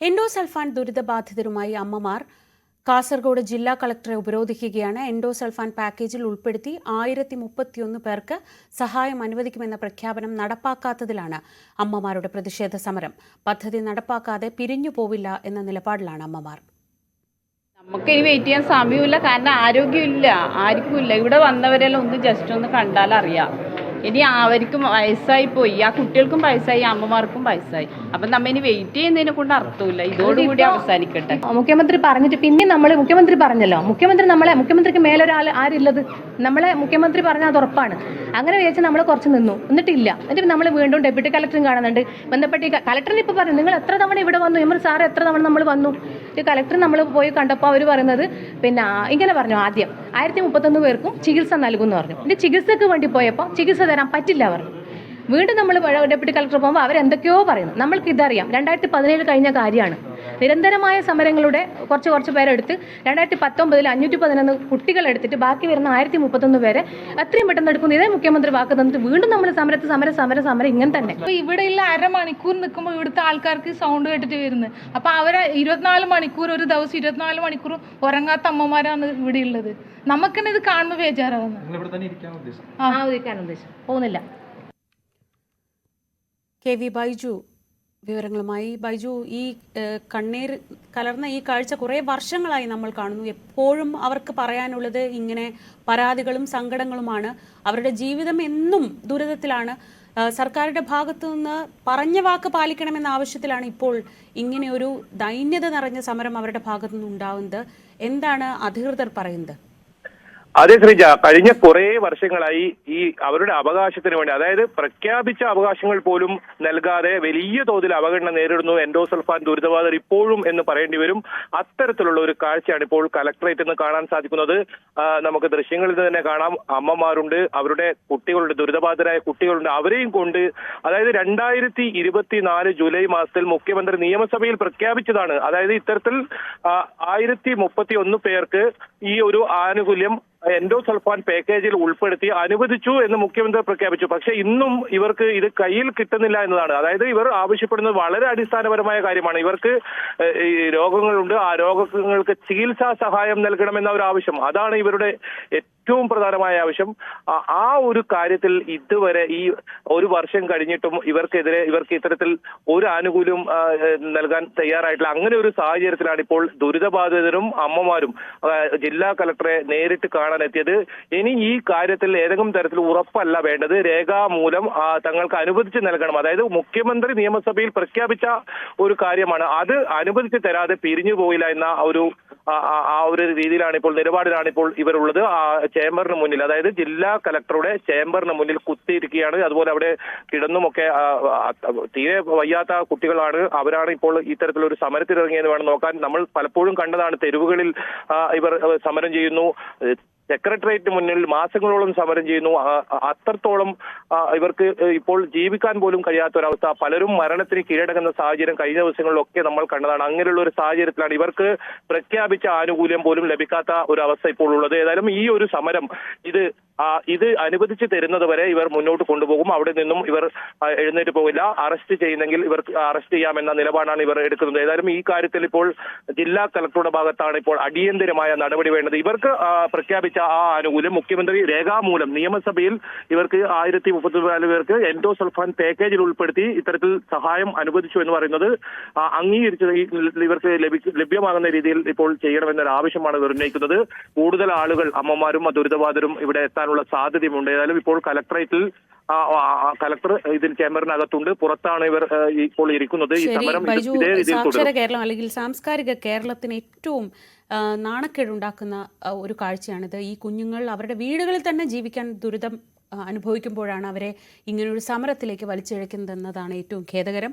Endosulfan ദുരിതബാധിതരുമായി അമ്മമാർ കാസർഗോഡ് ജില്ലാ കളക്ടറെ ഉപരോധിക്കുകയാണ്. എൻഡോസൾഫാൻ പാക്കേജിൽ ഉൾപ്പെടുത്തി ആയിരത്തി മുപ്പത്തിയൊന്ന് പേർക്ക് സഹായം അനുവദിക്കുമെന്ന പ്രഖ്യാപനം നടപ്പാക്കാത്തതിലാണ് അമ്മമാരുടെ പ്രതിഷേധ സമരം. പദ്ധതി നടപ്പാക്കാതെ പിരിഞ്ഞു പോവില്ല എന്ന നിലപാടിലാണ് അമ്മമാർ. നമുക്ക് ഇനി വെയിറ്റ് ചെയ്യാൻ സമയമില്ല കാരണം ആരോഗ്യമില്ല ആർക്കും ഇല്ല. ഇവിടെ വന്നവരെല്ലാം ഒന്ന് ജസ്റ്റ് ഒന്ന് കണ്ടാൽ അറിയാം ഇനി അവർക്കും വയസ്സായി പോയി. ആ കുട്ടികൾക്കും വയസ്സായി അമ്മമാർക്കും വയസ്സായി. അപ്പം നമ്മ ഇനി വെയിറ്റ് ചെയ്യുന്നതിനെ കൊണ്ട് അർത്ഥമില്ല. ഇതോടുകൂടി അവസാനിക്കട്ടെ. മുഖ്യമന്ത്രി പറഞ്ഞിട്ട് പിന്നെ നമ്മൾ മുഖ്യമന്ത്രി പറഞ്ഞല്ലോ. മുഖ്യമന്ത്രി നമ്മളെ മുഖ്യമന്ത്രിക്ക് മേലൊരാൾ ആരില്ലത്? നമ്മളെ മുഖ്യമന്ത്രി പറഞ്ഞാൽ അത് ഉറപ്പാണ്. അങ്ങനെ വിചാരിച്ച് നമ്മൾ കുറച്ച് നിന്നു. എന്നിട്ടില്ല. എന്നിട്ട് നമ്മൾ വീണ്ടും ഡെപ്യൂട്ടി കളക്ടറും കാണുന്നുണ്ട്. ബന്ധപ്പെട്ട് കളക്ടറിന് ഇപ്പോൾ പറഞ്ഞു നിങ്ങൾ എത്ര തവണ ഇവിടെ വന്നു? നമ്മൾ സാർ എത്ര തവണ നമ്മൾ വന്നു? ഈ കളക്ടർ നമ്മൾ പോയി കണ്ടപ്പോൾ അവർ പറയുന്നത് പിന്നെ ഇങ്ങനെ പറഞ്ഞു ആദ്യം. ആയിരത്തി മുപ്പത്തൊന്ന് പേർക്കും ചികിത്സ നൽകും എന്ന് പറഞ്ഞു. ഇതിന്റെ ചികിത്സക്ക് വേണ്ടി പോയപ്പോൾ ചികിത്സ തരാൻ പറ്റില്ല പറഞ്ഞു. വീണ്ടും നമ്മൾ ഡെപ്യൂട്ടി കളക്ടർ പോകുമ്പോൾ അവരെന്തൊക്കെയോ പറയുന്നു. നമ്മൾക്ക് ഇതറിയാം. രണ്ടായിരത്തി പതിനേഴ് കഴിഞ്ഞ കാര്യമാണ്. നിരന്തരമായ സമരങ്ങളുടെ കുറച്ച് കുറച്ച് പേരെടുത്ത് രണ്ടായിരത്തി പത്തൊമ്പതിൽ അഞ്ഞൂറ്റി പതിനൊന്ന് കുട്ടികളെടുത്തിട്ട് ബാക്കി വരുന്ന ആയിരത്തി മുപ്പത്തൊന്ന് പേരെ എത്രയും പെട്ടെന്ന് എടുക്കുന്നു. ഇതേ മുഖ്യമന്ത്രി വാക്ക് തന്നിട്ട് വീണ്ടും നമ്മൾ സമരത്ത് സമര സമര സമരം ഇങ്ങനെ തന്നെ. അപ്പൊ ഇവിടെയുള്ള അരമണിക്കൂർ നിൽക്കുമ്പോൾ ഇവിടുത്തെ ആൾക്കാർക്ക് സൗണ്ട് കേട്ടിട്ട് വരുന്നത്. അപ്പോൾ അവർ ഇരുപത്തിനാല് മണിക്കൂർ ഒരു ദിവസം ഇരുപത്തിനാല് മണിക്കൂർ ഉറങ്ങാത്ത അമ്മമാരാണ് ഇവിടെ ഉള്ളത്. നമുക്ക് തന്നെ ഇത് കാണുമ്പോൾ ഉദ്ദേശം നിങ്ങൾ ഇവിടെ തന്നെ ഇരിക്കാൻ ഉദ്ദേശം ആ ഉദിക്കാൻ ഉദ്ദേശം പോകുന്നില്ല കെ വി ബൈജു വിവരങ്ങളുമായി. ബൈജു ഈ കണ്ണീർ കലർന്ന ഈ കാഴ്ച കുറേ വർഷങ്ങളായി നമ്മൾ കാണുന്നു. എപ്പോഴും അവർക്ക് പറയാനുള്ളത് ഇങ്ങനെ പരാതികളും സങ്കടങ്ങളുമാണ്. അവരുടെ ജീവിതം എന്നും ദുരിതത്തിലാണ്. സർക്കാരിന്റെ ഭാഗത്തു നിന്ന് പറഞ്ഞ വാക്ക് പാലിക്കണമെന്ന ആവശ്യത്തിലാണ് ഇപ്പോൾ ഇങ്ങനെ ഒരു ദൈന്യത നിറഞ്ഞ സമരം അവരുടെ ഭാഗത്തു നിന്ന് ഉണ്ടാവുന്നത് എന്താണ് അധികൃതർ പറയുന്നത്? അതെ ശ്രീജ കഴിഞ്ഞ കുറെ വർഷങ്ങളായി ഈ അവരുടെ അവകാശത്തിന് വേണ്ടി അതായത് പ്രഖ്യാപിച്ച അവകാശങ്ങൾ പോലും നൽകാതെ വലിയ തോതിൽ അവഗണന നേരിടുന്നു എൻഡോസൾഫാൻ ദുരിതബാധർ ഇപ്പോഴും എന്ന് പറയേണ്ടി വരും. അത്തരത്തിലുള്ള ഒരു കാഴ്ചയാണ് ഇപ്പോൾ കലക്ടറേറ്റ് എന്ന് കാണാൻ സാധിക്കുന്നത്. നമുക്ക് ദൃശ്യങ്ങളിൽ തന്നെ കാണാം. അമ്മമാരുണ്ട് അവരുടെ കുട്ടികളുണ്ട് ദുരിതബാധിതരായ കുട്ടികളുണ്ട് അവരെയും കൊണ്ട് അതായത് രണ്ടായിരത്തി ഇരുപത്തിനാല് ജൂലൈ മാസത്തിൽ മുഖ്യമന്ത്രി നിയമസഭയിൽ പ്രഖ്യാപിച്ചതാണ്. അതായത് ഇത്തരത്തിൽ ആയിരത്തി മുപ്പത്തി ഒന്ന് പേർക്ക് ഈ ഒരു ആനുകൂല്യം എൻഡോസൾഫാൻ പാക്കേജിൽ ഉൾപ്പെടുത്തി അനുവദിച്ചു എന്ന് മുഖ്യമന്ത്രി പ്രഖ്യാപിച്ചു. പക്ഷെ ഇന്നും ഇവർക്ക് ഇത് കയ്യിൽ കിട്ടുന്നില്ല എന്നതാണ്. അതായത് ഇവർ ആവശ്യപ്പെടുന്നത് വളരെ അടിസ്ഥാനപരമായ കാര്യമാണ്. ഇവർക്ക് രോഗങ്ങളുണ്ട്. ആ രോഗങ്ങൾക്ക് ചികിത്സാ സഹായം നൽകണമെന്ന ഒരു ആവശ്യം. അതാണ് ഇവരുടെ ഏറ്റവും പ്രധാനമായ ആവശ്യം. ആ ഒരു കാര്യത്തിൽ ഇതുവരെ ഈ ഒരു വർഷം കഴിഞ്ഞിട്ടും ഇവർക്കെതിരെ ഇവർക്ക് ഇത്തരത്തിൽ ഒരു ആനുകൂല്യം നൽകാൻ തയ്യാറായിട്ടില്ല. അങ്ങനെ ഒരു സാഹചര്യത്തിലാണ് ഇപ്പോൾ ദുരിതബാധിതരും അമ്മമാരും ജില്ലാ കലക്ടറെ നേരിട്ട് കാണാൻ എത്തിയത് ഇനി ഈ കാര്യത്തിൽ ഏതെങ്കിലും തരത്തിൽ ഉറപ്പല്ല വേണ്ടത്. രേഖാമൂലം തങ്ങൾക്ക് അനുവദിച്ച് നൽകണം. അതായത് മുഖ്യമന്ത്രി നിയമസഭയിൽ പ്രഖ്യാപിച്ച ഒരു കാര്യമാണ്. അത് അനുവദിച്ച് തരാതെ പിരിഞ്ഞു പോയില്ല എന്ന ഒരു ആ- ഒരു രീതിയിലാണ് ഇപ്പോൾ നിലപാടിലാണ് ഇപ്പോൾ ഇവരുള്ളത്. ആ ചേംബറിന് മുന്നിൽ. അതായത് ജില്ലാ കലക്ടറുടെ ചേംബറിന് മുന്നിൽ കുത്തിയിരിക്കുകയാണ്. അതുപോലെ അവിടെ കിടന്നുമൊക്കെ തീരെ വയ്യാത്ത കുട്ടികളാണ്. അവരാണ് ഇപ്പോൾ ഇത്തരത്തിലൊരു സമരത്തിനിറങ്ങിയെന്ന് വേണം നോക്കാൻ. നമ്മൾ പലപ്പോഴും കണ്ടതാണ് തെരുവുകളിൽ ഇവർ സമരം ചെയ്യുന്നു. സെക്രട്ടേറിയറ്റ് മുന്നിൽ മാസങ്ങളോളം സമരം ചെയ്യുന്നു. അത്രത്തോളം ഇവർക്ക് ഇപ്പോൾ ജീവിക്കാൻ പോലും കഴിയാത്ത ഒരവസ്ഥ പലരും മരണത്തിന് കീഴടങ്ങുന്ന സാഹചര്യം കഴിഞ്ഞ ദിവസങ്ങളിലൊക്കെ നമ്മൾ കണ്ടതാണ്. അങ്ങനെയുള്ള ഒരു സാഹചര്യത്തിലാണ് ഇവർക്ക് പ്രഖ്യാപിച്ച ആനുകൂല്യം പോലും ലഭിക്കാത്ത ഒരു അവസ്ഥ ഇപ്പോൾ ഉള്ളത്. ഏതായാലും ഈ ഒരു സമരം ഇത് ഇത് അനുവദിച്ച് തരുന്നത് വരെ ഇവർ മുന്നോട്ട് കൊണ്ടുപോകും. അവിടെ നിന്നും ഇവർ എഴുന്നേറ്റ് പോകില്ല. അറസ്റ്റ് ചെയ്യുന്നെങ്കിൽ ഇവർക്ക് അറസ്റ്റ് ചെയ്യാമെന്ന നിലപാടാണ് ഇവർ എടുക്കുന്നത്. ഏതായാലും ഈ കാര്യത്തിൽ ഇപ്പോൾ ജില്ലാ കളക്ടറുടെ ഭാഗത്താണ് ഇപ്പോൾ അടിയന്തരമായ നടപടി വേണ്ടത്. ഇവർക്ക് പ്രഖ്യാപിച്ച ആ ആനുകൂല്യം മുഖ്യമന്ത്രി രേഖാമൂലം നിയമസഭയിൽ ഇവർക്ക് ആയിരത്തി മുപ്പത്തിനാല് പേർക്ക് എൻഡോസൾഫാൻ പാക്കേജിൽ ഉൾപ്പെടുത്തി ഇത്തരത്തിൽ സഹായം അനുവദിച്ചു എന്ന് പറയുന്നത് അംഗീകരിച്ചത് ഇവർക്ക് ലഭ്യമാകുന്ന രീതിയിൽ ഇപ്പോൾ ചെയ്യണമെന്നൊരു ആവശ്യമാണ് ഇവർ ഉന്നയിക്കുന്നത്. കൂടുതൽ ആളുകൾ അമ്മമാരും ദുരിതബാധിതരും ഇവിടെ എത്താനുള്ള സാധ്യതയുണ്ട് ഏതായാലും ഇപ്പോൾ കലക്ടറേറ്റിൽ കലക്ടർ ഇതിൽ ചേംബറിനകത്തുണ്ട്. പുറത്താണ് ഇവർ ഇപ്പോൾ ഇരിക്കുന്നത്. ഈ സമരം ഇതേ രീതിയിൽ സാക്ഷര കേരളം അല്ലെങ്കിൽ സാംസ്കാരിക കേരളത്തിന് ഏറ്റവും നാണക്കേടുണ്ടാക്കുന്ന ഒരു കാഴ്ചയാണിത്. ഈ കുഞ്ഞുങ്ങൾ അവരുടെ വീടുകളിൽ തന്നെ ജീവിക്കാൻ ദുരിതം അനുഭവിക്കുമ്പോഴാണ് അവരെ ഇങ്ങനൊരു സമരത്തിലേക്ക് വലിച്ചിഴക്കുന്നതെന്നതാണ് ഏറ്റവും ഖേദകരം.